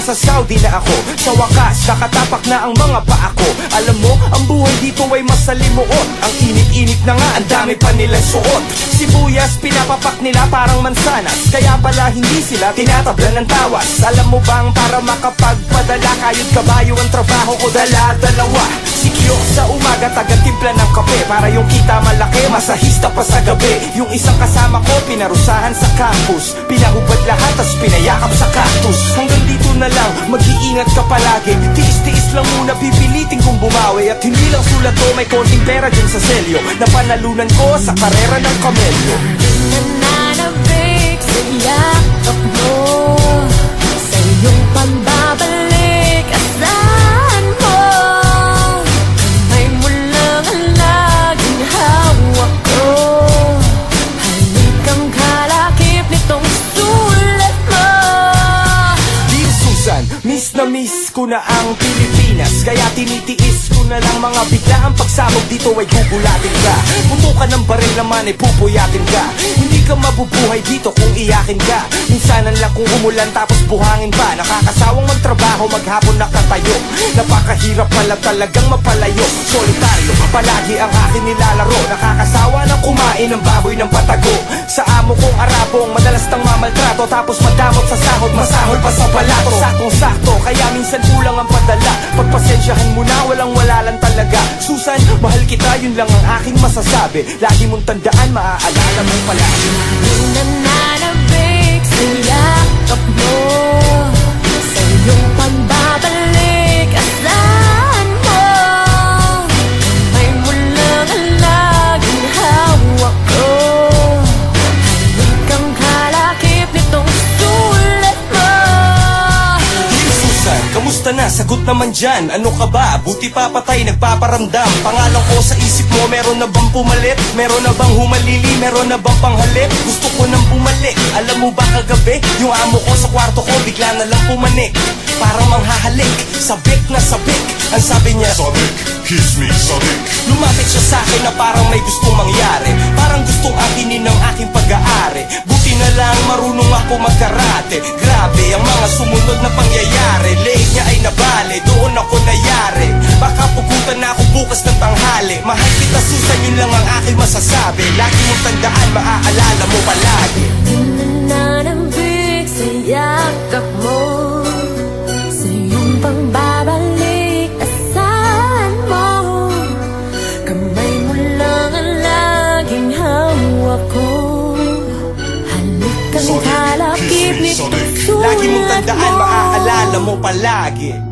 nasa Saudi na ako. Sa wakas, nakatapak na ang mga paa ko. Alam mo, ang buhay dito ay masalimuot. Ang init-init na nga, ang dami pa nilang suot. Sibuyas, pinapapak nila parang mansanas. Kaya pala hindi sila tinatablan ng tawas. Alam mo bang para makapagpadala Kayod kabayo ang trabaho ko dala-dalawa. Sikyo sa umaga, taga-timpla ng kape. Para yung kita malaki, masahista pa sa gabi. Yung isang kasama ko, pinarusahan sa campus Pinahubad lahat, tas pinayakap sa cactus. Hanggang dito mag-iingat ka palagi. Tiis-tiis lang muna, pipilitin kong bumawi. At hindi lang sulat to, may konting pera dyan sa selyo. Napanalunan ko sa karera ng kamelyo. Nananabik sa yakap mo Sa miss na miss ko na ang Pilipinas Kaya tinitiis ko na lang mga biglaang pagsabog dito ay gugulatin ka. Putukan ng baril naman ay pupuyatin ka. Hindi ka mabubuhay dito kung iyakin ka. Minsanan lang kung umulan tapos buhangin pa. Nakakasawang magtrabaho maghapon nakatayo. Napakahirap pala talagang mapalayo. Solitaryo, palagi ang akin nilalaro. Nakakasawa ng kumain ng baboy ng patago. Sa amo kong arabong madalas tang mamaltrato. Tapos madamot sa sahod, masahol pa sa balato Saktong sakto, kaya minsan kulang ang padala. Pagpasensyahan mo na, walang wala lang talaga. Susan, mahal kita, yun lang ang aking masasabi. Lagi mong tandaan, maaalala mo palagi. Nananabik na? Sagot naman dyan, ano ka ba? Buti pa patay, nagpaparamdam Pangalan ko sa isip mo, meron na bang pumalit? Meron na bang humalili? Meron na bang panghalip? Gusto ko nang bumalik Alam mo ba kagabi, yung amo ko sa kwarto ko Bigla na lang pumanik Parang manghahalik, sabik na sabik Ang sabi niya, Sadik, kiss me, sadik Lumapit siya sa akin na parang may gustong mangyari Parang gustong akinin ng aking pag-aari Buti na lang marunong ako magkarate lang ang aking masasabi. Lagi mong tandaan, maaalala mo palagi. Nananabik sa yakap mo. Sa iyong pagbabalik Asahan mo. Kamay mo lang ang laging hawak ko. Kiss me, nitong sulat Lagi mong tandaan, mo. maaalala mo palagi